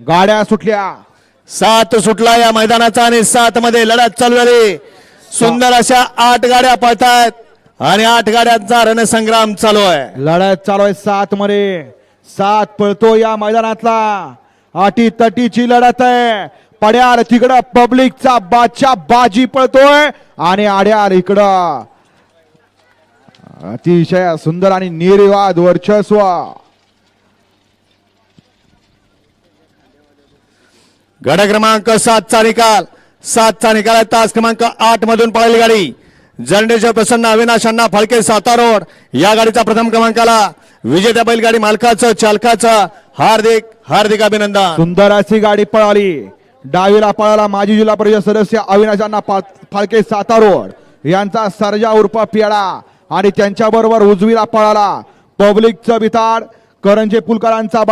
गाड्या सुटल्या. सात सुटला या मैदानाचा आणि सात मध्ये लढत चालू झाली. सुंदर अशा आठ गाड्या पळतायत आणि आठ गाड्यांचा रणसंग्राम चालू आहे. लढत चालू आहे सात मध्ये. सात पळतो या मैदानातला. अटी तटीची लढत आहे. पड्यार तिकडं पब्लिकचा बादशाह बाजी पळतोय आणि आड्यार इकडं. अतिशय सुंदर आणि निर्विवाद वर्चस्व. गड क्रमांक सातचा निकाल. सातचा निकाल आहे. तास क्रमांक आठ मधून पळाली गाडी. जर्नेश्वर प्रसन्न अविनाश अण्णा फाळके साता रोड या गाडीचा प्रथम क्रमांकाला विजेत्या बैलगाडी मालकाचं चालकाचं हार्दिक हार्दिक अभिनंदन. सुंदर अशी गाडी पळाली. डावीला पळाला माजी जिल्हा परिषद सदस्य अविनाशांना फाळके सातारोड. यांचा सर्जा उर्फ पेडा आणि त्यांच्या बरोबर उजवीला पळाला. पब्लिकचं बिताड करंजे पुलकरांचा